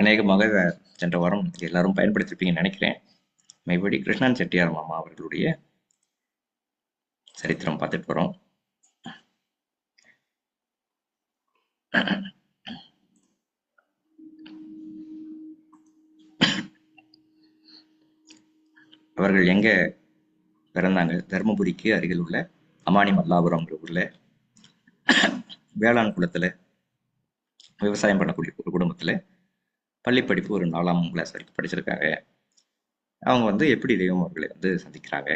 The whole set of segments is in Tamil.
அநேகமாக சென்ற வாரம் எல்லாரும் பயன்படுத்திருப்பீங்கன்னு நினைக்கிறேன். மைபடி கிருஷ்ணன் செட்டியார் மாமா அவர்களுடைய சரித்திரம் பார்த்துட்டு வரோம் அவர்கள் எங்க பிறந்தாங்க? தருமபுரிக்கு அருகில் உள்ள அமானி மல்லாபுரம் ஊர்ல. வேளாண் குளத்துல விவசாயம் பண்ணக்கூடிய ஒரு குடும்பத்துல. பள்ளி படிப்பு ஒரு நாலாம் கிளாஸ் வரைக்கும் படிச்சிருக்காங்க. அவங்க வந்து எப்படி தெய்வம் அவர்களை வந்து சந்திக்கிறாங்க?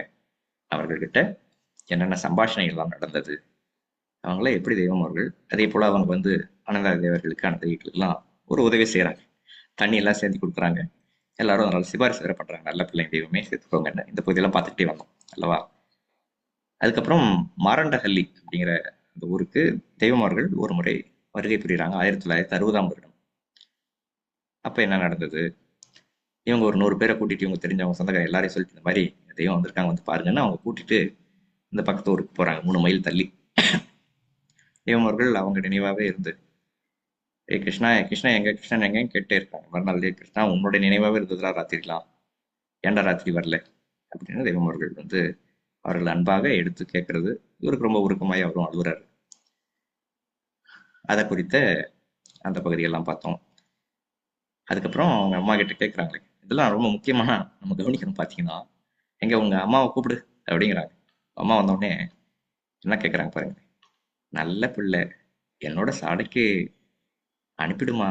அவர்கள்கிட்ட என்னென்ன சம்பாஷணைகள்லாம் நடந்தது? அவங்கள எப்படி தெய்வம் அவர்கள்? அதே போல் அவங்க வந்து அனந்தா தேவர்களுக்கு அனந்தைகளுக்கெல்லாம் ஒரு உதவி செய்கிறாங்க தண்ணி எல்லாம் சேர்த்து கொடுக்குறாங்க. எல்லாரும் அதனால சிபாரிசு வேற பண்ணுறாங்க நல்ல பிள்ளைங்க தெய்வமே சேர்த்துக்கோங்கன்னு இந்த பகுதியெல்லாம் பார்த்துக்கிட்டே வந்தோம். அல்லவா? அதுக்கப்புறம் மாரண்டஹள்ளி அப்படிங்கிற அந்த ஊருக்கு தெய்வம் அவர்கள் ஒரு முறை வருகை புரிகிறாங்க ஆயிரத்தி தொள்ளாயிரத்தி அறுபதாம் வருடம். அப்ப என்ன நடந்தது? இவங்க ஒரு நூறு பேரை கூட்டிட்டு இவங்க தெரிஞ்சவங்க சொந்தக்கார எல்லாரையும் சொல்லிட்டு இந்த மாதிரி தெய்வம் வந்திருக்காங்க வந்து பாருங்கன்னு அவங்க கூட்டிட்டு இந்த பக்கத்து ஊருக்கு போறாங்க மூணு மைல் தள்ளி. தெய்வம் அவங்க நினைவாவே இருந்து ஏ கிருஷ்ணா கிருஷ்ணா எங்க கிருஷ்ணன் எங்க? கேட்டே இருக்காங்க. மறுநாள் டே கிருஷ்ணா உன்னோட நினைவாவே இருந்ததுடா ராத்திரிலாம். ஏன்டா ராத்திரி வரல? அப்படின்னு தெய்வமர்கள் வந்து அவர்கள் அன்பாக எடுத்து கேட்கறது இவருக்கு ரொம்ப உருக்கமாய் அவரும் அழுகுறாரு. அதை குறித்த அந்த பகுதியெல்லாம் பார்த்தோம். அதுக்கப்புறம் அவங்க அம்மா கிட்ட கேட்குறாங்களே இதெல்லாம் ரொம்ப முக்கியமான நம்ம கவனிக்கணும் பார்த்தீங்கன்னா எங்க உங்க அம்மாவை கூப்பிடு அப்படிங்கிறாங்க. அம்மா வந்தோடனே என்ன கேட்குறாங்க பாருங்க. நல்ல பிள்ளை. என்னோட சாடைக்கு அனுப்பிடுமா?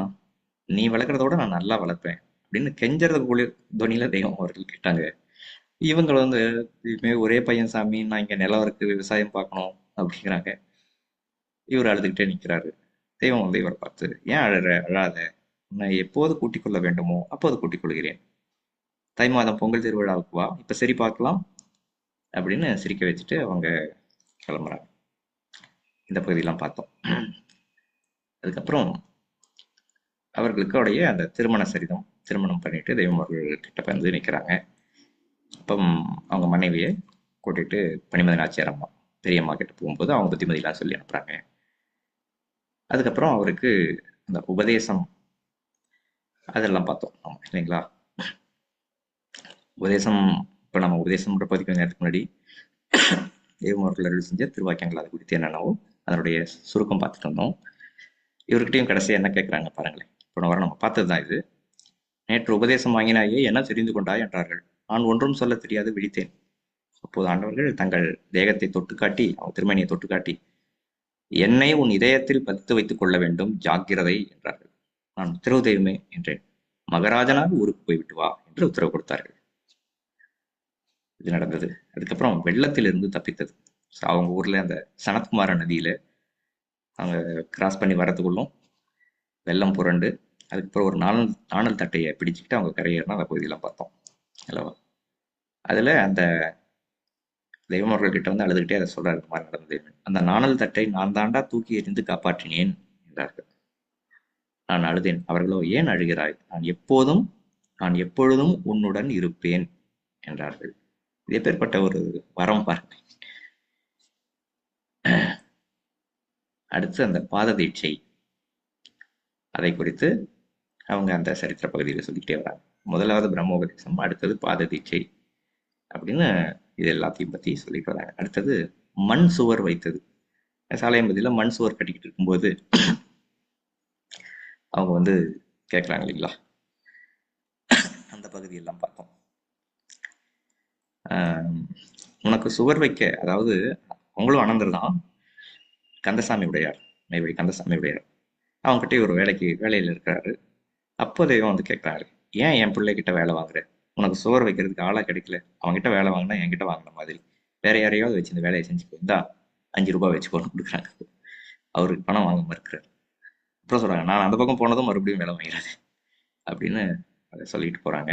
நீ வளர்க்குறத விட நான் நல்லா வளர்ப்பேன் அப்படின்னு கெஞ்சறது போல துணியில தெய்வம் அவர்கள் கேட்டாங்க. இவங்க வந்து இதுமே ஒரே பையன் சாமி நான் இங்க நிலம் இருக்கு விவசாயம் பார்க்கணும் அப்படிங்கிறாங்க. இவர் அழுதுகிட்டே நிற்கிறாரு தெய்வம் வந்து இவரை பார்த்து ஏன் அழற? அழாத. உன்னை எப்போது கூட்டிக் கொள்ள வேண்டுமோ அப்போது கூட்டிக் கொள்கிறேன். தை மாதம் பொங்கல் திருவிழாவுக்கு வா. இப்போ சரி பார்க்கலாம். அப்படின்னு சிரிக்க வச்சுட்டு அவங்க கிளம்புறாங்க. இந்த பகுதியெல்லாம் பார்த்தோம். அதுக்கப்புறம் அவர்களுக்கு உடைய அந்த திருமண சரிதம் திருமணம் பண்ணிட்டு தெய்வம் அவர்கள் கிட்ட வந்து நிற்கிறாங்க அப்போ அவங்க மனைவியை கூட்டிட்டு பனிமதி நாச்சியார் அம்மா பெரியம்மா கிட்ட போகும்போது அவங்க புத்திமதியெல்லாம் சொல்லி அனுப்புறாங்க. அதுக்கப்புறம் அவருக்கு அந்த உபதேசம் அதெல்லாம் பார்த்தோம். ஆமா இல்லைங்களா? உபதேசம் இப்போ நம்ம உபதேசம் பதிக்க நேரத்துக்கு முன்னாடி தேவமார்கள் அருள் செஞ்ச திருவாக்கியங்கள் அது குறித்து என்னென்னவோ அதனுடைய சுருக்கம் பார்த்துட்டு வந்தோம். இவர்கிட்டயும் கடைசியா என்ன கேட்குறாங்க பாருங்களேன். போன வாரம் நம்ம பார்த்தது தான் இது. நேற்று உபதேசம் வாங்கினாயே என்ன தெரிந்து கொண்டாய் என்றார்கள். நான் ஒன்றும் சொல்ல தெரியாது விழித்தேன். அப்போது ஆண்டவர்கள் தங்கள் தேகத்தை தொட்டு காட்டி அவன் திருமணியை தொட்டு காட்டி என்னை உன் இதயத்தில் பதித்து வைத்துக் கொள்ள வேண்டும் ஜாக்கிரதை என்றார்கள். நான் உத்தரவு தெய்வமே என்றேன். மகராஜனாக ஊருக்கு போய்விட்டு வா என்று உத்தரவு கொடுத்தார்கள். இது நடந்தது. அதுக்கப்புறம் வெள்ளத்திலிருந்து தப்பித்தது. அவங்க ஊர்ல அந்த சனத்குமார நதியில அவங்க கிராஸ் பண்ணி வர்றதுக்குள்ளும் வெள்ளம் புரண்டு அதுக்கப்புறம் ஒரு நாணல் நாணல் தட்டையை பிடிச்சிக்கிட்டு அவங்க கரையேறினா அந்த பகுதியெல்லாம் பார்த்தோம். அல்லவா? அதுல அந்த தெய்வமர்கள் கிட்ட வந்து அழுதுகிட்டே அதை சொல்றாரு இந்த மாதிரி நடந்தது அந்த நாணல் தட்டை நான் தாண்டா தூக்கி எறிந்து காப்பாற்றினேன் என்றார்கள். நான் அழுதேன். அவர்களோ ஏன் அழுகிறாய்? நான் எப்போதும் நான் எப்பொழுதும் உன்னுடன் இருப்பேன் என்றார்கள். இது எப்பேற்பட்ட ஒரு வரம் பாருங்க அடுத்து அந்த பாத தீட்சை. அதை குறித்து அவங்க அந்த சரித்திர பகுதியில் சொல்லிக்கிட்டே வராங்க. முதலாவது பிரம்மோபதேசம் அடுத்தது பாத தீட்சை அப்படின்னு இது எல்லாத்தையும் பத்தி சொல்லிட்டு வராங்க. அடுத்தது மண் சுவர் வைத்தது. சாலையம்பதியில மண் சுவர் கட்டிக்கிட்டு இருக்கும்போது அவங்க வந்து கேட்குறாங்க இல்லைங்களா? அந்த பகுதியெல்லாம் பார்த்தோம் உனக்கு சுவர் வைக்க அதாவது உங்களும் அனந்தர் தான் கந்தசாமி உடையார் நெய்வேலி கந்தசாமி உடையார் அவங்ககிட்ட ஒரு வேலைக்கு வேலையில இருக்கிறாரு. அப்போ தெய்வம் வந்து கேட்குறாரு ஏன் என் பிள்ளைகிட்ட வேலை வாங்குற? உனக்கு சுவர் வைக்கிறதுக்கு ஆளா கிடைக்கல. அவன்கிட்ட வேலை வாங்கினா என்கிட்ட வாங்கின மாதிரி. வேற யாரையாவது வச்சு இந்த வேலையை செஞ்சுக்கோ. இந்தா அஞ்சு ரூபாய் வச்சுக்கோன்னு கொடுக்குறாங்க. அவருக்கு பணம் வாங்க மறுக்கிறார் அப்புறம் சொல்றாங்க நான் அந்த பக்கம் போனதும் மறுபடியும் வேலை வாங்கிறது அப்படின்னு அதை சொல்லிட்டு போறாங்க.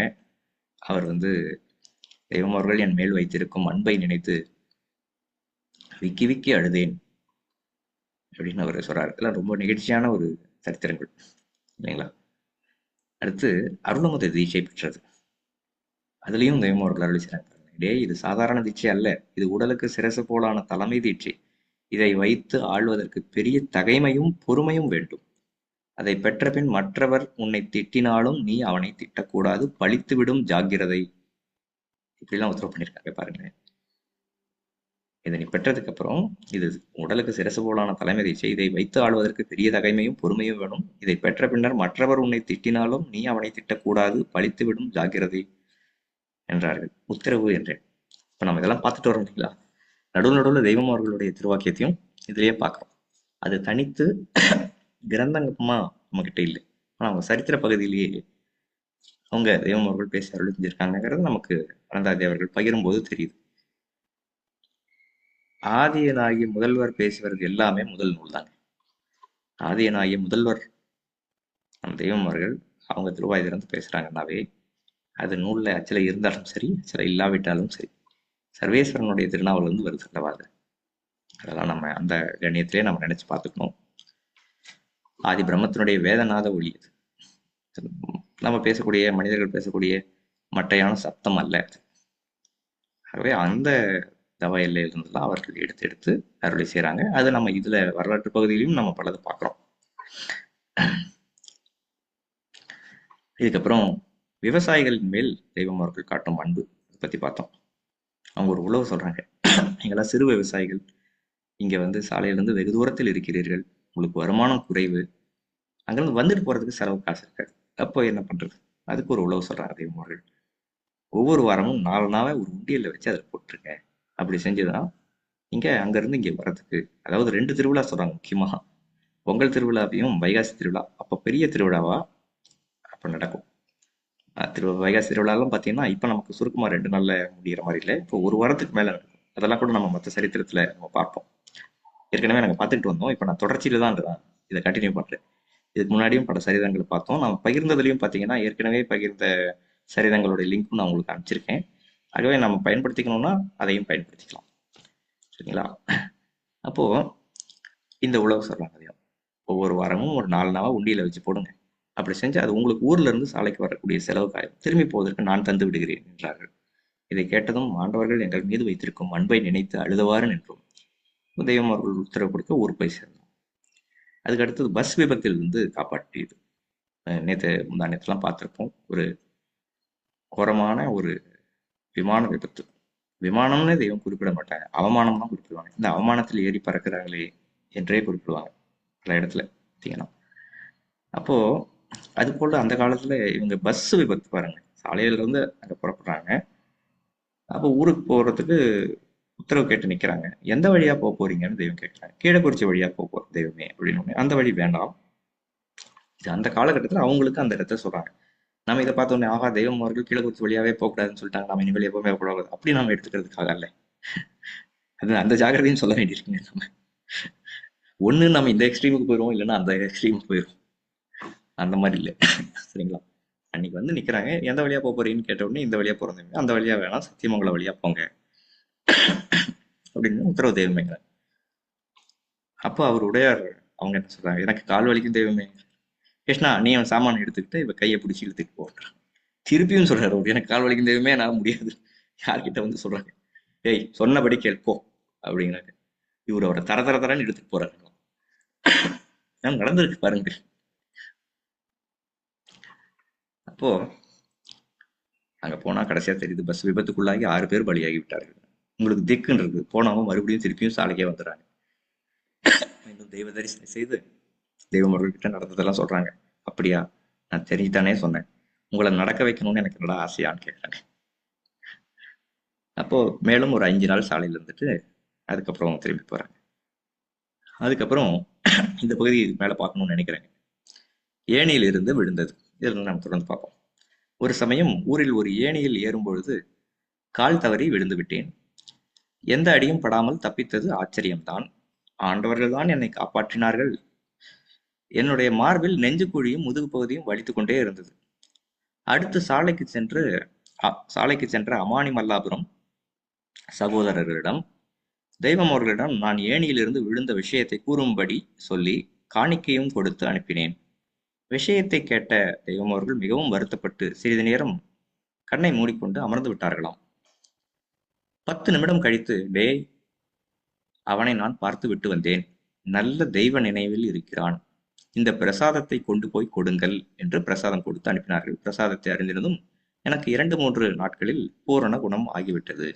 அவர் வந்து தெய்வம் அவர்கள் என் மேல் வைத்திருக்கும் அன்பை நினைத்து விக்கி விக்கி அழுதேன் அப்படின்னு அவர் சொல்கிறார் இதெல்லாம் ரொம்ப நிகழ்ச்சியான ஒரு சரித்திரங்கள் இல்லைங்களா? அடுத்து அருளமுத தீட்சை பெற்றது. அதுலேயும் தெய்வம் அவர்கள் அருள் செய்றாங்க. இது சாதாரண தீட்சை அல்ல. இது உடலுக்கு சிரசு போலான தலைமை தீட்சை. இதை வைத்து ஆள்வதற்கு பெரிய தகைமையும் பொறுமையும் வேண்டும். அதை பெற்ற பின் மற்றவர் உன்னை திட்டினாலும் நீ அவனை திட்டக்கூடாது பழித்துவிடும் ஜாக்கிரதை. இப்படிலாம் உத்தரவு பண்ணியிருக்காங்க பாருங்களேன் இதை நீ பெற்றதுக்கு அப்புறம் இது உடலுக்கு சிறசு போலான தலைமை இதை வைத்து ஆளுவதற்கு பெரிய தகைமையும் பொறுமையும் வேணும். இதை பெற்ற பின்னர் மற்றவர் உன்னை திட்டினாலும் நீ அவனை திட்டக்கூடாது பழித்துவிடும் ஜாக்கிரதை என்றார்கள். உத்தரவு என்றேன். இப்ப நம்ம இதெல்லாம் பார்த்துட்டு வரோம் இல்லைங்களா? நடுவு நடுவில் தெய்வம் அவர்களுடைய திருவாக்கியத்தையும் இதுலயே பார்க்கிறோம். அது தனித்து கிரந்தங்கமா நம்ம கிட்ட இல்லை. ஆனா அவங்க சரித்திர பகுதியிலேயே அவங்க தெய்வம் அவர்கள் பேசி அருள் செஞ்சிருக்காங்கிறது நமக்கு அனந்தாதி அவர்கள் பகிரும்போது தெரியுது. ஆதியனாகிய முதல்வர் பேசுவது எல்லாமே முதல் நூல் தாங்க. ஆதியனாகிய முதல்வர் நம்ம தெய்வம் அவர்கள் அவங்க திருவாயிலிருந்து பேசுறாங்கன்னாவே அது நூல்ல அச்சில இருந்தாலும் சரி சில இல்லாவிட்டாலும் சரி சர்வேஸ்வரனுடைய திருநாவல் வந்து வருது அல்லவா அது அதெல்லாம் நம்ம அந்த கண்ணியத்திலே நம்ம நினைச்சு பார்த்துக்கணும். ஆதி பிரம்மத்தினுடைய வேதநாத ஒளி அது. நம்ம பேசக்கூடிய மனிதர்கள் பேசக்கூடிய மட்டையான சத்தம் அல்ல அது. ஆகவே அந்த தவ எல்லையிலிருந்துலாம் அவர்கள் எடுத்து எடுத்து அருளை செய்கிறாங்க அது நம்ம இதுல வரலாற்று பகுதியிலையும் நம்ம பலது பார்க்குறோம். இதுக்கப்புறம் விவசாயிகளின் மேல் தெய்வம் அவர்கள் காட்டும் அன்பு அதை பத்தி பார்த்தோம். அவங்க ஒரு உழவு சொல்றாங்க. நீங்களாம் சிறு விவசாயிகள் இங்க வந்து சாலையிலிருந்து வெகு தூரத்தில் இருக்கிறீர்கள் உங்களுக்கு வருமானம் குறைவு. அங்கிருந்து வந்துட்டு போறதுக்கு செலவு காசு இருக்காது அப்போ என்ன பண்றது? அதுக்கு ஒரு உழவு சொல்றாங்க தெய்வம் அவர்கள் ஒவ்வொரு வாரமும் நாலு நாளாக ஒரு உண்டியலில் வச்சு அதில் போட்டிருங்க. அப்படி செஞ்சதுன்னா இங்கே அங்கேருந்து இங்கே வர்றதுக்கு அதாவது ரெண்டு திருவிழா சொல்கிறாங்க முக்கியமாக பொங்கல் திருவிழாவையும் வைகாசி திருவிழா அப்போ பெரிய திருவிழாவா? அப்போ நடக்கும். திரு வைகாசி திருவிழாலாம் பார்த்தீங்கன்னா இப்போ நமக்கு சுருக்கமாக ரெண்டு நாளில் முடிகிற மாதிரி இல்லை. இப்போ ஒரு வாரத்துக்கு மேலே நடக்கும். அதெல்லாம் கூட நம்ம மற்ற சரித்திரத்தில் நம்ம பார்ப்போம். ஏற்கனவே நாங்கள் பார்த்துக்கிட்டு வந்தோம். இப்போ நான் தொடர்ச்சியில தான் இருக்கிறேன் இதை கண்டினியூ பண்ணுறேன் இதுக்கு முன்னாடியும் பல சரிதங்களை பார்த்தோம். நம்ம பகிர்ந்ததுலையும் பார்த்தீங்கன்னா ஏற்கனவே பகிர்ந்த சரிதங்களுடைய லிங்க்கும் நான் உங்களுக்கு அனுப்பிச்சிருக்கேன். ஆகவே நம்ம பயன்படுத்திக்கணும்னா அதையும் பயன்படுத்திக்கலாம். சரிங்களா? அப்போ இந்த உழவு சொல்றாங்க ஒவ்வொரு வாரமும் ஒரு நாலு நாளாக உண்டியில வச்சு போடுங்க. அப்படி செஞ்சு அது உங்களுக்கு ஊர்ல இருந்து சாலைக்கு வரக்கூடிய செலவு காயம் திரும்பி போவதற்கு நான் தந்து விடுகிறேன் என்றார்கள். இதை கேட்டதும் ஆண்டவர்கள் எங்கள் மீது வைத்திருக்கும் அன்பை நினைத்து அழுதவாறு நின்றோம். தெய்வம் அவர்கள் உத்தரவு கொடுக்க ஊர் போய் சேர்ந்தோம் அதுக்கு அடுத்தது பஸ் விபத்தில் இருந்து காப்பாற்றியது. நேற்று முந்தா நேற்றுலாம் பார்த்துருப்போம். ஒரு கோரமான ஒரு விமான விபத்து. விமானம்னு தெய்வம் குறிப்பிட மாட்டாங்க. அவமானம் தான் குறிப்பிடுவாங்க. இந்த அவமானத்தில் ஏறி பறக்கிறாங்களே என்றே குறிப்பிடுவாங்க. பல இடத்துல பார்த்தீங்கன்னா. அப்போ அது போல அந்த காலத்துல இவங்க பஸ் விபத்து பாருங்க. சாலையில இருந்து அங்க புறப்படுறாங்க. அப்போ ஊருக்கு போறதுக்கு உத்தரவு கேட்டு நிக்கிறாங்க. எந்த வழியா போக போறீங்கன்னு தெய்வம் கேட்கிறாங்க. கீழக்குறிச்சி வழியா போக போறோம் தெய்வமே அப்படின்னு ஒண்ணு. அந்த வழி வேண்டாம். இது அந்த காலகட்டத்துல அவங்களுக்கு அந்த இடத்த சொல்றாங்க. நம்ம இதை பார்த்த உடனே ஆகா தெய்வம் அவர்கள் கீழக்குறிச்சி வழியாவே போகக்கூடாதுன்னு சொல்லிட்டாங்க நம்ம இனிமேல் எப்பவுமே போகக்கூடாது அப்படி நம்ம எடுத்துக்கிறதுக்காக இல்ல அது அந்த ஜாகிரதையும் சொல்ல வேண்டியிருக்குங்க நம்ம. ஒண்ணு நம்ம இந்த எக்ஸ்ட்ரீமுக்கு போயிடுவோம் இல்லைன்னா அந்த எக்ஸ்ட்ரீமுக்கு போயிடும் அந்த மாதிரி இல்லை. சரிங்களா? அன்னைக்கு வந்து நிக்கிறாங்க எந்த வழியா போக போறீங்கன்னு கேட்ட உடனே இந்த வழியா போறதுமே அந்த வழியா வேணாம் சத்தியமங்கலம் வழியா போங்க. அப்படின்னு உத்தரவு தெய்வமேங்க அப்போ அவர் உடையார். அவங்க என்ன சொல்றாங்க? எனக்கு கால் வலிக்கும் தெய்வமே. கிருஷ்ணா நீ அவன் சாமான் எடுத்துக்கிட்டு இவ கையை பிடிச்சி இழுத்துட்டு போட்டான் திருப்பியும் சொல்றாரு அவர் எனக்கு கால் வலிக்கும் தெய்வமே நான் முடியாது. யார்கிட்ட வந்து சொல்றாங்க? ஏய் சொன்னபடி கேட்போ அப்படிங்கிறாங்க இவர் அவரை தர தர தரன்னு எடுத்துட்டு போறாரு. நடந்திருக்கு பாருங்க. அப்போ அங்க போனா கடைசியா தெரியுது பஸ் விபத்துக்குள்ளாகி ஆறு பேர் பலியாகி விட்டார்கள். உங்களுக்கு திக்குன்னு இருக்கு. போனவங்க மறுபடியும் திருப்பியும் சாலைக்கே வந்துடுறாங்க. இன்னும் தெய்வ தரிசனம் செய்து தெய்வம் அவர்கள்கிட்ட நடந்ததெல்லாம் சொல்றாங்க. அப்படியா? நான் தெரிஞ்சுதானே சொன்னேன். உங்களை நடக்க வைக்கணும்னு எனக்கு நல்லா ஆசையான்னு கேட்டாங்க. அப்போ மேலும் ஒரு அஞ்சு நாள் சாலையில இருந்துட்டு அதுக்கப்புறம் திரும்பி போறாங்க. அதுக்கப்புறம் இந்த பகுதி மேல பார்க்கணும்னு நினைக்கிறேங்க ஏணியில் இருந்து விழுந்தது. இதில் நம்ம தொடர்ந்து பார்ப்போம். ஒரு சமயம் ஊரில் ஒரு ஏணியில் ஏறும் பொழுது கால் தவறி விழுந்து விட்டேன். எந்த அடியும் படாமல் தப்பித்தது ஆச்சரியம்தான். ஆண்டவர்கள்தான் என்னை காப்பாற்றினார்கள். என்னுடைய மார்பில் நெஞ்சு குழியும் முதுகு பகுதியும் வலித்து கொண்டே இருந்தது. அடுத்து சாலைக்கு சென்று அ- சாலைக்கு சென்ற அமானி மல்லாபுரம் சகோதரர்களிடம் தெய்வம் அவர்களிடம் நான் ஏணியிலிருந்து விழுந்த விஷயத்தை கூறும்படி சொல்லி காணிக்கையும் கொடுத்து அனுப்பினேன். விஷயத்தை கேட்ட தெய்வம் அவர்கள் மிகவும் வருத்தப்பட்டு சிறிது நேரம் கண்ணை மூடிக்கொண்டு அமர்ந்து விட்டார்களாம். பத்து நிமிடம் கழித்து டேய் அவனை நான் பார்த்து விட்டு வந்தேன். நல்ல தெய்வ நினைவில் இருக்கிறான். இந்த பிரசாதத்தை கொண்டு போய் கொடுங்கள் என்று பிரசாதம் கொடுத்து அனுப்பினார்கள். பிரசாதத்தை அறிந்திருந்தும் எனக்கு இரண்டு மூன்று நாட்களில் பூரண குணம் ஆகிவிட்டது.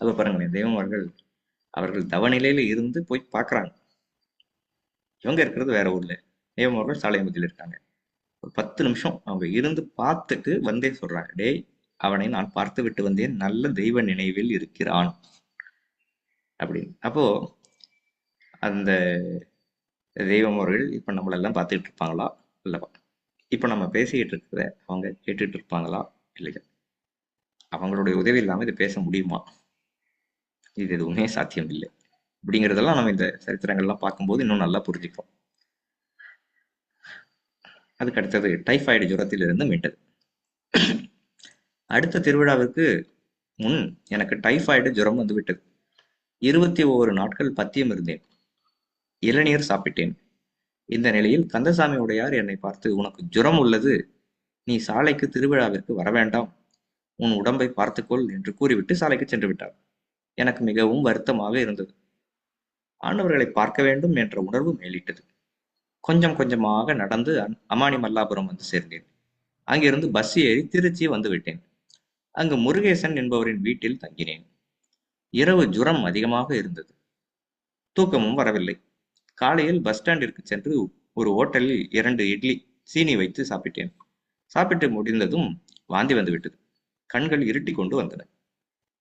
அப்ப பாருங்களேன் தெய்வம் அவர்கள் தவநிலையில இருந்து போய் பார்க்கறாங்க. இவங்க இருக்கிறது வேற ஊர்ல. தெய்வமார்கள் சாலையம்பதியில் இருக்காங்க. ஒரு பத்து நிமிஷம் அவங்க இருந்து பார்த்துட்டு வந்தே சொல்றாங்க. டேய் அவனை நான் பார்த்துவிட்டு வந்தேன். நல்ல தெய்வ நினைவில் இருக்கிறான். அப்படின்னு. அப்போ அந்த தெய்வம் அவர்கள் இப்ப நம்மளெல்லாம் பார்த்துட்டு இருப்பாங்களா? இல்லவா? இப்ப நம்ம பேசிக்கிட்டு இருக்கிறத அவங்க கேட்டுட்டு இருப்பாங்களா? இல்லையா? அவங்களுடைய உதவி இல்லாம இதை பேச முடியுமா? இது எதுவுமே சாத்தியம் இல்லை. அப்படிங்கிறதெல்லாம் நம்ம இந்த சரித்திரங்கள்லாம் பார்க்கும்போது இன்னும் நல்லா புரிஞ்சுக்கிறோம். அதுக்கு அடுத்தது டைஃபாய்டு ஜுரத்திலிருந்து மீண்டது அடுத்த திருவிழாவிற்கு முன் எனக்கு டைஃபாய்டு ஜுரம் வந்துவிட்டது இருபத்தி ஓரு நாட்கள் பத்தியம் இருந்தேன். இளநீர் சாப்பிட்டேன். இந்த நிலையில் கந்தசாமி உடையார் என்னை பார்த்து உனக்கு ஜுரம் உள்ளது. நீ சாலைக்கு திருவிழாவிற்கு வர வேண்டாம். உன் உடம்பை பார்த்துக்கொள் என்று கூறிவிட்டு சாலைக்கு சென்று விட்டார். எனக்கு மிகவும் வருத்தமாக இருந்தது. ஆண்டவர்களை பார்க்க வேண்டும் என்ற உணர்வு மேலிட்டது. கொஞ்சம் கொஞ்சமாக நடந்து அமானி மல்லாபுரம் வந்து சேர்ந்தேன். அங்கிருந்து பஸ் ஏறி திருச்சி வந்து விட்டேன். அங்கு முருகேசன் என்பவரின் வீட்டில் தங்கினேன். இரவு ஜுரம் அதிகமாக இருந்தது. தூக்கமும் வரவில்லை. காலையில் பஸ் ஸ்டாண்டிற்கு சென்று ஒரு ஓட்டலில் இரண்டு இட்லி சீனி வைத்து சாப்பிட்டேன். சாப்பிட்டு முடிந்ததும் வாந்தி வந்துவிட்டது கண்கள் இருட்டி கொண்டு வந்தன.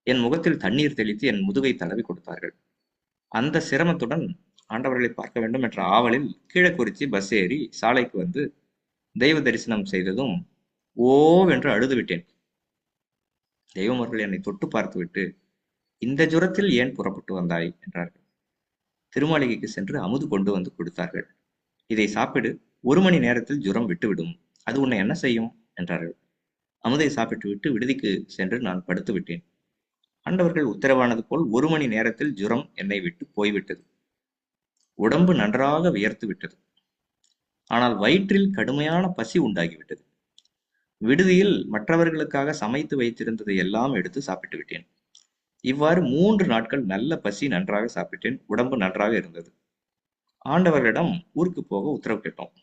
என் முகத்தில் தண்ணீர் தெளித்து என் முதுகை தடவி கொடுத்தார்கள். அந்த சிரமத்துடன் ஆண்டவர்களை பார்க்க வேண்டும் என்ற ஆவலில் கீழக்குறிச்சி பஸ் ஏறி சாலைக்கு வந்து தெய்வ தரிசனம் செய்ததும் ஓவென்று அழுது விட்டேன். தெய்வம் அவர்கள் என்னை தொட்டு பார்த்துவிட்டு இந்த ஜுரத்தில் ஏன் புறப்பட்டு வந்தாய்? என்றார்கள். திருமாளிகைக்கு சென்று அமுது கொண்டு வந்து கொடுத்தார்கள். இதை சாப்பிடு ஒரு மணி நேரத்தில் ஜுரம் விட்டுவிடும். அது உன்னை என்ன செய்யும்? என்றார்கள். அமுதை சாப்பிட்டு விட்டு விடுதிக்கு சென்று நான் படுத்து விட்டேன். ஆண்டவர்கள் உத்தரவானது போல் ஒரு மணி நேரத்தில் ஜுரம் என்னை விட்டு போய்விட்டது. உடம்பு நன்றாக வியர்த்து விட்டது. ஆனால் வயிற்றில் கடுமையான பசி உண்டாகிவிட்டது. விடுதியில் மற்றவர்களுக்காக சமைத்து வைத்திருந்ததை எல்லாம் எடுத்து சாப்பிட்டு விட்டேன். இவ்வாறு மூன்று நாட்கள் நல்ல பசி நன்றாக சாப்பிட்டேன். உடம்பு நன்றாக இருந்தது. ஆண்டவர்களிடம் ஊருக்கு போக உத்தரவு கேட்டோம்.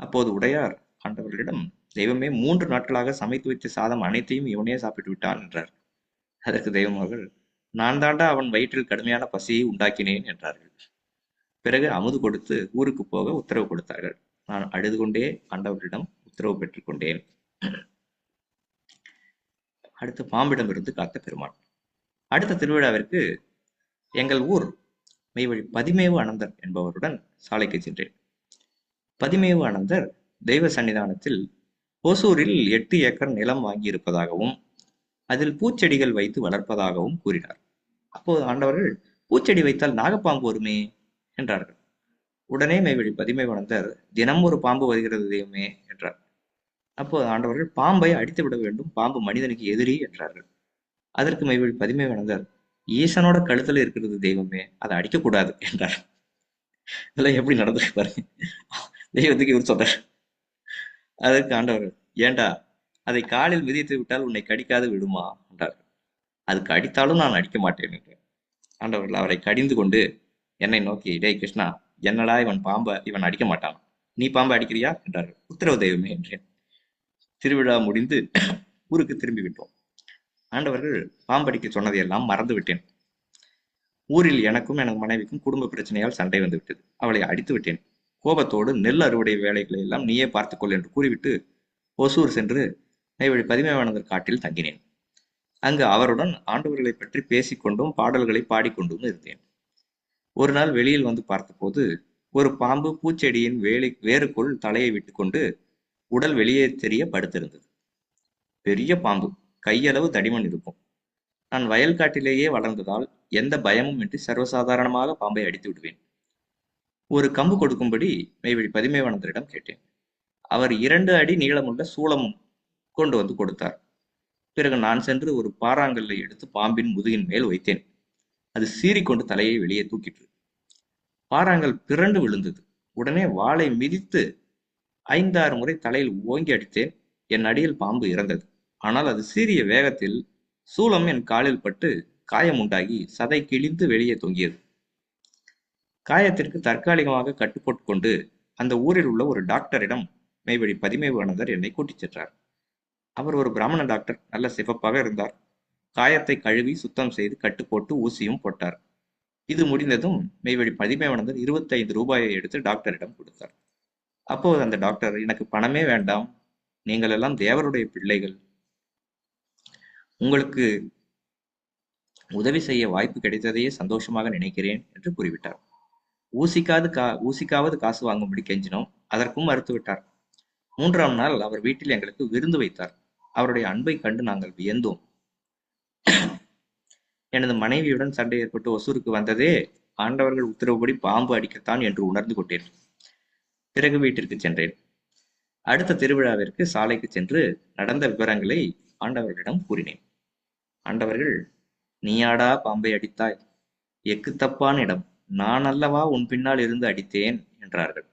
அப்போது உடையார் ஆண்டவர்களிடம் தெய்வமே மூன்று நாட்களாக சமைத்து வைத்த சாதம் அனைத்தையும் இவனே சாப்பிட்டு விட்டான் என்றார். அதற்கு தெய்வம் அவர்கள் நான் தாண்டா அவன் வயிற்றில் கடுமையான பசியை உண்டாக்கினேன் என்றார்கள். பிறகு அமுது கொடுத்து ஊருக்கு போக உத்தரவு கொடுத்தார்கள். நான் அழுது கொண்டே ஆண்டவர்களிடம் உத்தரவு பெற்றுக் கொண்டேன் அடுத்து பாம்பிடமிருந்து காத்த பெருமான். அடுத்த திருவிழாவிற்கு எங்கள் ஊர் மெய்வழி பதிமேவு அனந்தர் என்பவருடன் சாலைக்கு சென்றேன். பதிமேவு அனந்தர் தெய்வ சன்னிதானத்தில் ஓசூரில் எட்டு ஏக்கர் நிலம் வாங்கியிருப்பதாகவும் அதில் பூச்செடிகள் வைத்து வளர்ப்பதாகவும் கூறினார். அப்போது ஆண்டவர்கள் பூச்செடி வைத்தால் நாகப்பாம்பு வருமே? என்றார்கள். உடனே மெய்வழி பதிமேவனந்தர் தினம் ஒரு பாம்பு வருகிறது தெய்வமே என்றார். அப்போது ஆண்டவர்கள் பாம்பை அடித்து விட வேண்டும் பாம்பு மனிதனுக்கு எதிரி என்றார்கள். அதற்கு மெய்வழி பதிமேவனந்தர் ஈசனோட கழுத்துல இருக்கிறது தெய்வமே அதை அடிக்கக்கூடாது என்றார். இதெல்லாம் எப்படி நடந்துச்சு பாருங்க. தெய்வத்துக்கு இவர் சொன்னார். அதற்கு ஆண்டவர் ஏண்டா அதை காலில் மிதித்து விட்டால் உன்னை கடிக்காது விடுமா என்றார். அதுக்கு அடித்தாலும் நான் அடிக்க மாட்டேன் என்றேன் ஆண்டவர்கள் அவரை கடிந்து கொண்டு என்னை நோக்கி டே கிருஷ்ணா என்னடா இவன் பாம்பை இவன் அடிக்க மாட்டான். நீ பாம்பை அடிக்கிறியா? என்றார் உத்தரவு தெய்வமே என்றேன். திருவிழா முடிந்து ஊருக்கு திரும்பி விட்டோம் ஆண்டவர்கள் பாம்படிக்க சொன்னதையெல்லாம் மறந்து விட்டேன் ஊரில் எனக்கும் எனது மனைவிக்கும் குடும்ப பிரச்சனையால் சண்டை வந்து விட்டது அவளை அடித்து விட்டேன் கோபத்தோடு நெல் அறுவடை வேலைகளை எல்லாம் நீயே பார்த்துக்கொள் என்று கூறிவிட்டு ஒசூர் சென்று நெய்வழி பதிமேவானந்தர் காட்டில் தங்கினேன். அங்கு அவருடன் ஆண்டவர்களை பற்றி பேசிக்கொண்டும் பாடல்களை பாடிக்கொண்டும் இருந்தேன். ஒரு நாள் வெளியில் வந்து பார்த்தபோது ஒரு பாம்பு பூச்செடியின் வேலை வேருக்குள் தலையை விட்டுக்கொண்டு உடல் வெளியே தெரிய படுத்திருந்தது பெரிய பாம்பு கையளவு தடிமன் இருக்கும். நான் வயல்காட்டிலேயே வளர்ந்ததால் எந்த பயமும் இன்றி சர்வசாதாரணமாக பாம்பை அடித்து விடுவேன். ஒரு கம்பு கொடுக்கும்படி மெய்வழி பதிமேவனந்தரிடம் கேட்டேன். அவர் இரண்டு அடி நீளமுள்ள சூளமும் கொண்டு வந்து கொடுத்தார். பிறகு நான் சென்று ஒரு பாறாங்கல்லை எடுத்து பாம்பின் முதுகின் மேல் வைத்தேன். அது சீறிக்கொண்டு தலையை வெளியே தூக்கிற்று. பாறாங்கல் பிறண்டு விழுந்தது. உடனே வாளை மிதித்து ஐந்தாறு முறை தலையில் ஓங்கி அடித்தேன் என் அடியில் பாம்பு இறந்தது. ஆனால் அது சீரிய வேகத்தில் சூளம் என் காலில் பட்டு காயம் உண்டாகி சதை கிழிந்து வெளியே தொங்கியது. காயத்திற்கு தற்காலிகமாக கட்டுப்போட்டு கொண்டு அந்த ஊரில் உள்ள ஒரு டாக்டரிடம் மெய்வழி பதிமைவானந்தர் என்னை கூட்டிச் சென்றார். அவர் ஒரு பிராமண டாக்டர் நல்ல சிவப்பாக இருந்தார். காயத்தை கழுவி சுத்தம் செய்து கட்டு போட்டு ஊசியும் போட்டார். இது முடிந்ததும் மெய்வழி பதிமேவானந்தர் இருபத்தைந்து ரூபாயை எடுத்து டாக்டரிடம் கொடுத்தார். அப்போது அந்த டாக்டர் எனக்கு பணமே வேண்டாம். நீங்கள் எல்லாம் தேவருடைய பிள்ளைகள். உங்களுக்கு உதவி செய்ய வாய்ப்பு கிடைத்ததையே சந்தோஷமாக நினைக்கிறேன் என்று கூறிவிட்டார். ஊசிக்காது கா ஊசிக்காவது காசு வாங்கும்படி கெஞ்சினோம். அதற்கும் மறுத்துவிட்டார். மூன்றாம் நாள் அவர் வீட்டில் எங்களுக்கு விருந்து வைத்தார். அவருடைய அன்பை கண்டு நாங்கள் வியந்தோம். எனது மனைவியுடன் சண்டை ஏற்பட்டு ஒசூருக்கு வந்ததே. ஆண்டவர்கள் உத்தரவுப்படி பாம்பு அடிக்கத்தான் என்று உணர்ந்து கொண்டேன். பிறகு வீட்டிற்கு சென்றேன். அடுத்த திருவிழாவிற்கு சாலைக்கு சென்று நடந்த விவரங்களை ஆண்டவர்களிடம் கூறினேன். ஆண்டவர்கள் நீயாடா பாம்பை அடித்தாய்? எக்கு தப்பான இடம். நான் அல்லவா உன் பின்னால் இருந்து அடித்தேன்? என்றார்கள்.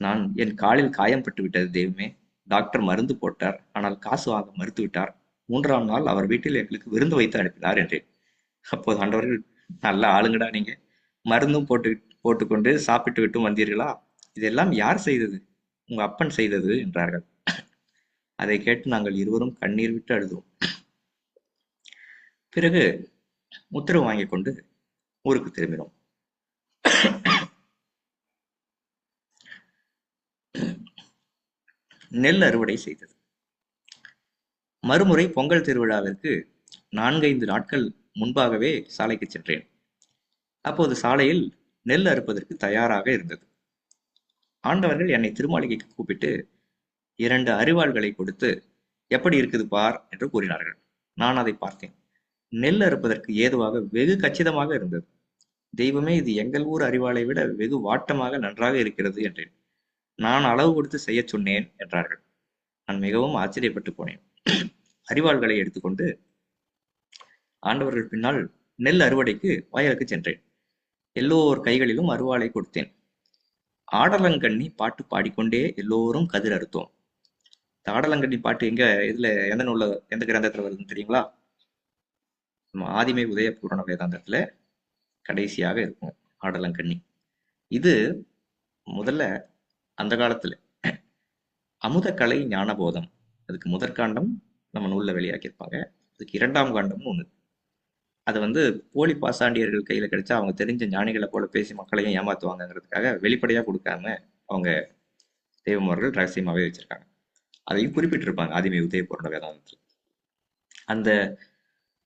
நான் என் காலில் காயம் பட்டு விட்டது தெய்வமே டாக்டர் மருந்து போட்டார். ஆனால் காசு வாங்க மறுத்து விட்டார் மூன்றாம் நாள் அவர் வீட்டில் எங்களுக்கு விருந்து வைத்து அனுப்பினார் என்றேன். அப்போது ஆண்டவர்கள் நல்ல ஆளுங்கடா நீங்க. மருந்தும் போட்டு போட்டுக்கொண்டு சாப்பிட்டு விட்டு வந்தீர்களா? இதெல்லாம் யார் செய்தது? உங்க அப்பன் செய்தது என்றார்கள். அதை கேட்டு நாங்கள் இருவரும் கண்ணீர் விட்டு அழுதோம். பிறகு உத்தரவு வாங்கி கொண்டு ஊருக்கு திரும்பினோம். நெல் அறுவடை செய்தது. மறுமுறை பொங்கல் திருவிழாவிற்கு நான்கைந்து நாட்கள் முன்பாகவே சாலைக்கு சென்றேன். அப்போது சாலையில் நெல் அறுப்பதற்கு தயாராக இருந்தது. ஆண்டவர்கள் என்னை திருமாளிகைக்கு கூப்பிட்டு இரண்டு அரிவாள்களை கொடுத்து எப்படி இருக்குது பார்? என்று கூறினார்கள். நான் அதை பார்த்தேன். நெல் அறுப்பதற்கு ஏதுவாக வெகு கச்சிதமாக இருந்தது. தெய்வமே இது எங்கள் ஊர் அறிவாளை விட வெகு வாட்டமாக நன்றாக இருக்கிறது என்றேன். நான் அளவு கொடுத்து செய்ய சொன்னேன் என்றார்கள். நான் மிகவும் ஆச்சரியப்பட்டு போனேன். அறிவாள்களை எடுத்துக்கொண்டு ஆண்டவர்கள் பின்னால் நெல் அறுவடைக்கு வயலுக்கு சென்றேன். எல்லோர் கைகளிலும் அருவாளை கொடுத்தேன். ஆடலங்கண்ணி பாட்டு பாடிக்கொண்டே எல்லோரும் கதிர் அறுத்தோம் இந்த ஆடலங்கண்ணி பாட்டு எங்க இதுல எந்த நூல்ல எந்த கிரந்தத்துல வருதுன்னு தெரியுங்களா? நம்ம ஆதிமை உதய பூரண வேதாந்தத்துல கடைசியாக இருக்கும் ஆடலங்கண்ணி. இது முதல்ல அந்த காலத்துல. அமுதக்கலை ஞானபோதம். அதுக்கு முதற்காண்டம் நம்ம நூல்ல வெளியாக்கியிருப்பாங்க. அதுக்கு இரண்டாம் காண்டம்னு ஒண்ணு. அது வந்து போலி பாசாண்டியர்கள் கையில கிடைச்சா அவங்க தெரிஞ்ச ஞானிகளை போல பேசி மக்களையும் ஏமாத்துவாங்கங்கிறதுக்காக வெளிப்படையா கொடுக்காம அவங்க தெய்வம் அவர்கள் ரகசியமாவே வச்சிருக்காங்க. அதையும் குறிப்பிட்டிருப்பாங்க. ஆதிமை உதய பூரண வேதாந்தத்தில். அந்த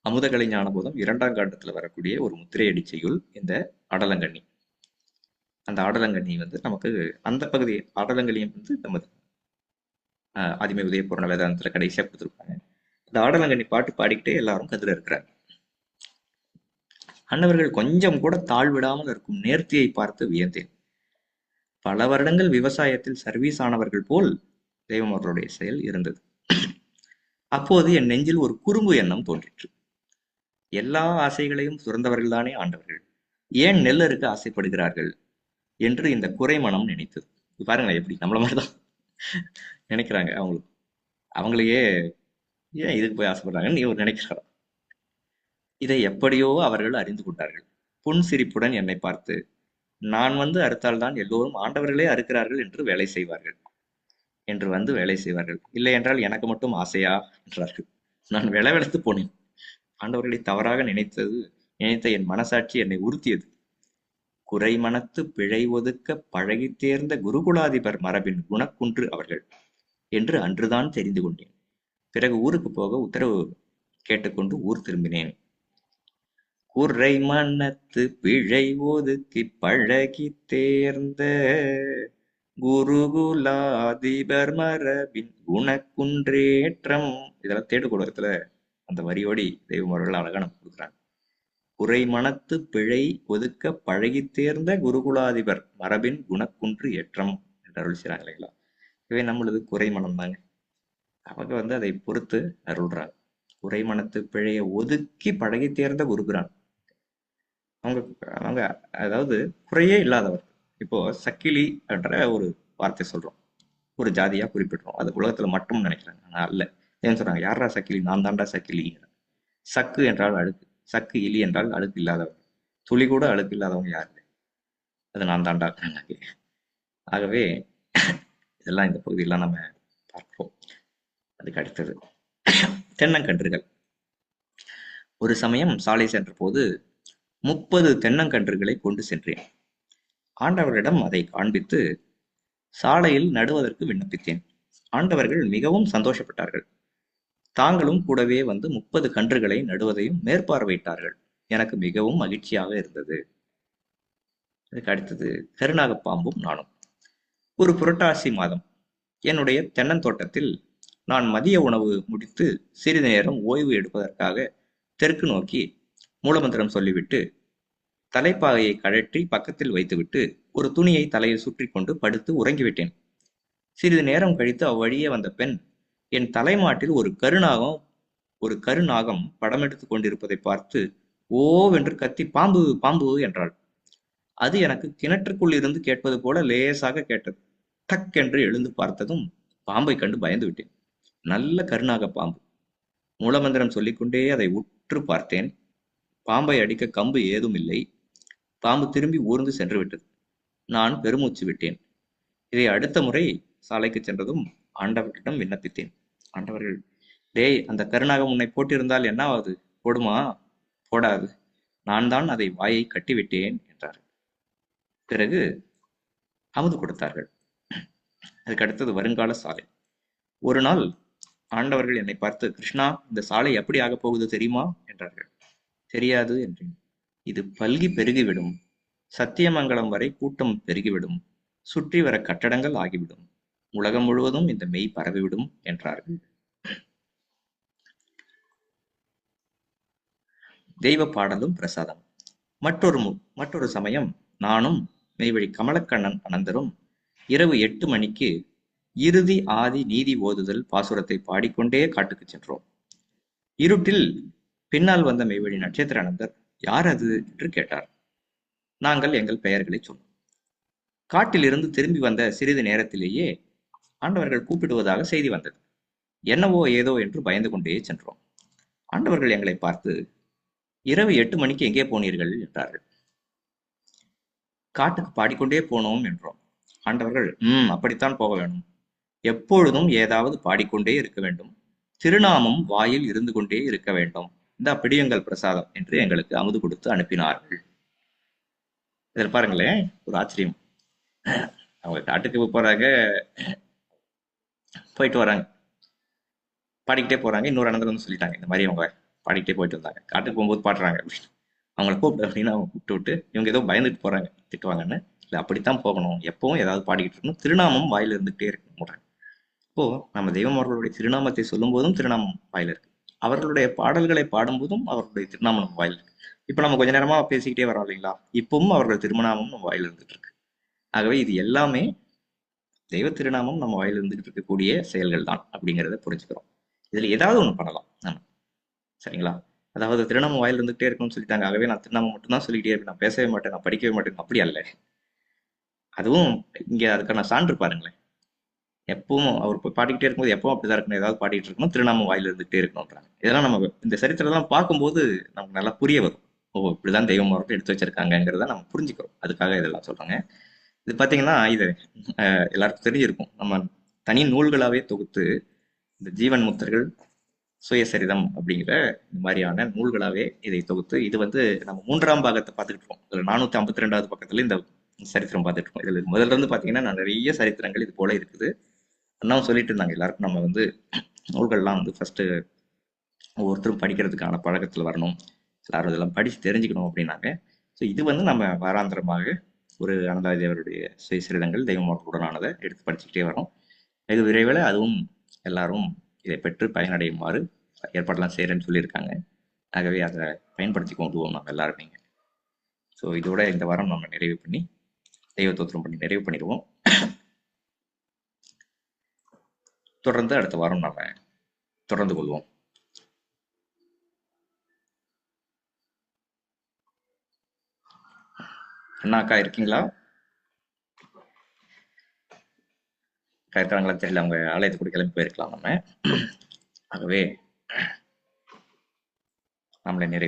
அமுதகலை ஞானபோதம் இரண்டாம் காண்டத்துல வரக்கூடிய ஒரு முத்திரையடி செய்யுள் இந்த ஆடலங்கண்ணி அந்த ஆடலங்கண்ணி வந்து நமக்கு அந்த பகுதி ஆடலங்கண்ணியும் வந்து நமது ஆதிமை உதயபூர்ண வேதாந்தத்துல கடைசியா கொடுத்துருப்பாங்க. இந்த ஆடலங்கண்ணி பாட்டு பாடிக்கிட்டே எல்லாரும் கதிர இருக்கிறாங்க. அன்னவர்கள் கொஞ்சம் கூட தாழ்விடாமல் இருக்கும் நேர்த்தியை பார்த்து வியந்தேன். பல வருடங்கள் விவசாயத்தில் சர்வீஸ் ஆனவர்கள் போல் தெய்வம் அவர்களுடைய செயல் இருந்தது. அப்போது என் நெஞ்சில் ஒரு குறும்பு எண்ணம் தோன்றிற்று. எல்லா ஆசைகளையும் சுரந்தவர்கள்தானே ஆண்டவர்கள். ஏன் நெல் அறுக்க ஆசைப்படுகிறார்கள் என்று இந்த குறைமனம் நினைத்தது. பாருங்களேன் எப்படி நம்மள மாதிரிதான் நினைக்கிறாங்க அவங்களுக்கு. அவங்களையே ஏன் இதுக்கு போய் ஆசைப்படுறாங்கன்னு இவர் நினைக்கிறார் இதை எப்படியோ அவர்கள் அறிந்து கொண்டார்கள். புன் சிரிப்புடன் என்னை பார்த்து நான் வந்து அறுத்தால்தான் எல்லோரும் ஆண்டவர்களே அறுக்கிறார்கள் என்று வேலை செய்வார்கள். என்று வந்து வேலை செய்வார்கள். இல்லை என்றால் எனக்கு மட்டும் ஆசையா? என்றார்கள். நான் விளவெடுத்து போனேன். ஆண்டவர்களை தவறாக நினைத்தது நினைத்த என் மனசாட்சி என்னை உறுத்தியது. குறை மனத்து பிழை ஒதுக்க பழகி தேர்ந்த குருகுலாதிபர் மரபின் குணக்குன்று அவர்கள் என்று அன்றுதான் தெரிந்து கொண்டேன். பிறகு ஊருக்கு போக உத்தரவு கேட்டுக்கொண்டு ஊர் திரும்பினேன். குறை மனத்து பிழை ஒதுக்கி பழகி தேர்ந்த குருகுலாதிபர் மரபின் குணக்குன்றேற்றம் இதெல்லாம் தேடுகூடத்துல அந்த வரியோடி தெய்வம் அவர்கள் அழகா நமக்கு கொடுக்குறாங்க. குறை மனத்து பிழை ஒதுக்க பழகி தேர்ந்த குருகுலாதிபர் மரபின் குணக்குன்று ஏற்றம் என்று அருள் செய்றாங்க இல்லைங்களா இவை நம்மளது குறை மனம் தாங்க. அவங்க வந்து அதை பொறுத்து அருள்றாங்க. குறை மனத்து பிழையை ஒதுக்கி பழகி தேர்ந்த குருகுரான் அவங்க அவங்க அதாவது குறையே இல்லாதவர். இப்போ சக்கிலி என்ற ஒரு வார்த்தை சொல்றோம். ஒரு ஜாதியா குறிப்பிடுறோம். அது உலகத்துல மட்டும் நினைக்கிறாங்க. ஆனா அல்ல. ஏன்னு சொல்றாங்க? யாரா சக்கிலி? நான் தாண்டா சக்கிலி. சக்கு என்றால் அழுக்கு. சக்கு இலி என்றால் அழுக்கு இல்லாதவர். துளி கூட அழுக்கு இல்லாதவங்க யாரு? அது நான் தாண்டா ஆகவே இதெல்லாம் இந்த பகுதியெல்லாம் நம்ம பார்ப்போம். அதுக்கு அடுத்தது. தென்னங்கன்றுகள். ஒரு சமயம் சாலை சென்ற போது முப்பது தென்னங்கன்றுகளை கொண்டு சென்றேன். ஆண்டவரிடம் அதை காண்பித்து சாலையில் நடுவதற்கு விண்ணப்பித்தேன். ஆண்டவர்கள் மிகவும் சந்தோஷப்பட்டார்கள். தாங்களும் கூடவே வந்து முப்பது கன்றுகளை நடுவதையும் மேற்பார்வையிட்டார்கள். எனக்கு மிகவும் மகிழ்ச்சியாக இருந்தது. அதுக்கு அடுத்தது கருநாகப்பாம்பும் நானும். ஒரு புரட்டாசி மாதம் என்னுடைய தென்னந்தோட்டத்தில் நான் மதிய உணவு முடித்து சிறிது நேரம் ஓய்வு எடுப்பதற்காக தெற்கு நோக்கி மூலமந்திரம் சொல்லிவிட்டு தலைப்பாகையை கழற்றி பக்கத்தில் வைத்துவிட்டு ஒரு துணியை தலையில் சுற்றி கொண்டு படுத்து உறங்கிவிட்டேன். சிறிது நேரம் கழித்து அவ்வழியே வந்த பெண் என் தலைமாட்டில் ஒரு கருநாகம் ஒரு கருநாகம் படம் எடுத்துக் கொண்டிருப்பதை பார்த்து ஓவென்று கத்தி பாம்பு பாம்பு என்றாள். அது எனக்கு கிணற்றுக்குள் இருந்து கேட்பது போல லேசாக கேட்டது. டக் என்று எழுந்து பார்த்ததும் பாம்பை கண்டு பயந்து விட்டேன் நல்ல கருநாக பாம்பு. மூலமந்திரம் சொல்லிக்கொண்டே அதை உற்று பார்த்தேன். பாம்பை அடிக்க கம்பு ஏதும் இல்லை. பாம்பு திரும்பி ஊர்ந்து சென்று விட்டது நான் பெருமூச்சு விட்டேன். இதை அடுத்த முறை சாலைக்கு சென்றதும் ஆண்டவர்களிடம் விண்ணப்பித்தேன். ஆண்டவர்கள் டேய் அந்த கருணாகம் உன்னை போட்டிருந்தால் என்ன ஆகுது போடுமா? போடாது. நான் தான் அதை வாயை கட்டிவிட்டேன் என்றார் பிறகு அமுது கொடுத்தார்கள். அதுக்கு அடுத்தது வருங்கால சாலை. ஒரு நாள் ஆண்டவர்கள் என்னை பார்த்து கிருஷ்ணா இந்த சாலை எப்படி ஆகப் போகுது தெரியுமா? என்றார்கள். தெரியாது என்றேன். இது பல்கி பெருகிவிடும். சத்தியமங்கலம் வரை கூட்டம் பெருகிவிடும். சுற்றி வர கட்டடங்கள் ஆகிவிடும். உலகம் முழுவதும் இந்த மெய் பரவிவிடும் என்றார்கள் தெய்வ பாடலும் பிரசாதம். மற்றொரு மு- மற்றொரு சமயம் நானும் மெய்வழி கமலக்கண்ணன் அனந்தரும் இரவு எட்டு மணிக்கு இறுதி ஆதி நீதி ஓதுதல் பாசுரத்தை பாடிக்கொண்டே காட்டுக்கு சென்றோம். இருட்டில் பின்னால் வந்த மெய்வழி நட்சத்திர அனந்தர் யார் அது என்று கேட்டார். நாங்கள் எங்கள் பெயர்களை சொன்னோம். காட்டிலிருந்து திரும்பி வந்த சிறிது நேரத்திலேயே ஆண்டவர்கள் கூப்பிடுவதாக செய்தி வந்தது. என்னவோ ஏதோ என்று பயந்து கொண்டே சென்றோம். ஆண்டவர்கள் எங்களை பார்த்து இரவு எட்டு மணிக்கு எங்கே போனீர்கள் என்றார்கள். காட்டுக்கு பாடிக்கொண்டே போனோம் என்றோம். ஆண்டவர்கள் ம் அப்படித்தான் போக வேணும் எப்பொழுதும் ஏதாவது பாடிக்கொண்டே இருக்க வேண்டும். திருநாமம் வாயில் இருந்து கொண்டே இருக்க வேண்டும். இந்த பிடியுங்கள் பிரசாதம் என்று எங்களுக்கு அமுது கொடுத்து அனுப்பினார்கள். இதில் பாருங்களேன் ஒரு ஆச்சரியம். அவங்க காட்டுக்கு போறாங்க போயிட்டு வராங்க. பாடிக்கிட்டே போறாங்க இன்னொரு அனந்தரம் வந்து சொல்லிட்டாங்க இந்த மாதிரி அவங்க பாடிக்கிட்டே போயிட்டு வந்தாங்க. காட்டுக்கு போகும்போது பாடுறாங்க. அப்படின்னு அவங்கள கூப்பிட்டு அப்படின்னு அவங்க கூப்பிட்டு விட்டு இவங்க ஏதோ பயந்துட்டு போறாங்க திட்டுவாங்கன்னு. இல்லை அப்படித்தான் போகணும். எப்பவும் ஏதாவது பாடிக்கிட்டு இருக்கணும். திருநாமம் வாயில இருந்துகிட்டே இருக்கணும் இப்போ நம்ம தெய்வம் அவர்களுடைய திருநாமத்தை சொல்லும் போதும் திருநாமம் வாயில இருக்கு அவர்களுடைய பாடல்களை பாடும்போதும் அவர்களுடைய திருநாமம் நம்ம வாயில் இருக்கு. இப்போ நம்ம கொஞ்ச நேரமா பேசிக்கிட்டே வரோம் இல்லைங்களா? இப்பவும் அவர்கள் திருநாமம் நம்ம வாயில் இருந்துட்டு இருக்கு ஆகவே இது எல்லாமே தெய்வ திருநாமம் நம்ம வாயில் இருந்துகிட்டு இருக்கக்கூடிய செயல்கள் தான் அப்படிங்கிறத புரிஞ்சுக்கிறோம். இதுல ஏதாவது ஒண்ணு பண்ணலாம். நம்ம சரிங்களா? அதாவது திருநாமம் வாயில் இருந்துகிட்டே இருக்கணும்னு சொல்லிட்டாங்க. ஆகவே நான் திருநாமம் மட்டும்தான் சொல்லிக்கிட்டே இருப்பேன் நான் பேசவே மாட்டேன். நான் படிக்கவே மாட்டேன். அப்படி அல்ல. அதுவும் இங்க அதுக்கான சான்று பாருங்களேன். எப்பவும் அவர் பாடிக்கிட்டே இருக்கும்போது எப்பவும் அப்படிதான் இருக்கணும். ஏதாவது பாடிட்டு இருக்கணும் திருநாமம் வாயில இருந்துகிட்டே இருக்கணும்ன்றாங்க. இதெல்லாம் நம்ம இந்த சரித்திரம்லாம் பார்க்கும்போது நமக்கு நல்லா புரிய வரும். ஓ இப்படிதான் தெய்வம் அவர்கள் எடுத்து வச்சிருக்காங்கிறத நம்ம புரிஞ்சுக்கிறோம். அதுக்காக இதெல்லாம் சொல்றாங்க. இது பாத்தீங்கன்னா இது எல்லாருக்கும் தெரிஞ்சிருக்கும். நம்ம தனி நூல்களாவே தொகுத்து இந்த ஜீவன் முத்தர்கள் சுயசரிதம் அப்படிங்கிற இந்த மாதிரியான நூல்களாவே இதை தொகுத்து இது வந்து நம்ம மூன்றாம் பாகத்தை பார்த்துக்கிட்டு இருக்கோம். இதுல நானூத்தி ஐம்பத்தி ரெண்டாவது பக்கத்துல இந்த சரித்திரம் பார்த்துட்டு இருக்கோம். இதுல முதல்ல இருந்து பாத்தீங்கன்னா நிறைய சரித்திரங்கள் இது போல இருக்குது. அண்ணாவும் சொல்லிட்டு இருந்தாங்க எல்லாருக்கும் நம்ம வந்து நூல்கள்லாம் வந்து ஃபர்ஸ்ட் ஒவ்வொருத்தரும் படிக்கிறதுக்கான பழக்கத்துல வரணும். எல்லாரும் இதெல்லாம் படிச்சு தெரிஞ்சுக்கணும் அப்படின்னாங்க. ஸோ இது வந்து நம்ம வாராந்திரமாக ஒரு அனந்தாதி தேவருடைய சுயசரிதங்கள் தெய்வமார்களுடனானதை எடுத்து படிச்சுக்கிட்டே வரோம். இது விரைவில் அதுவும் எல்லாரும் இதை பெற்று பயனடையுமாறு ஏற்பாடெல்லாம் செய்கிறேன்னு சொல்லியிருக்காங்க. ஆகவே அதை பயன்படுத்தி கொண்டு போவோம் நம்ம எல்லாருமே ஸோ இதோட இந்த வாரம் நம்ம நிறைவு பண்ணி தெய்வ தோத்திரம் பண்ணி நிறைவு பண்ணிடுவோம். தொடர்ந்து அடுத்த வாரம் நம்ம தொடர்ந்து கொள்வோம். அண்ணா அக்கா இருக்கீங்களா? அக்கா தெரியல அவங்க ஆலயத்தை கூட கிளம்பி போயிருக்கலாம் நம்ம. ஆகவே நம்மளை நிறைவு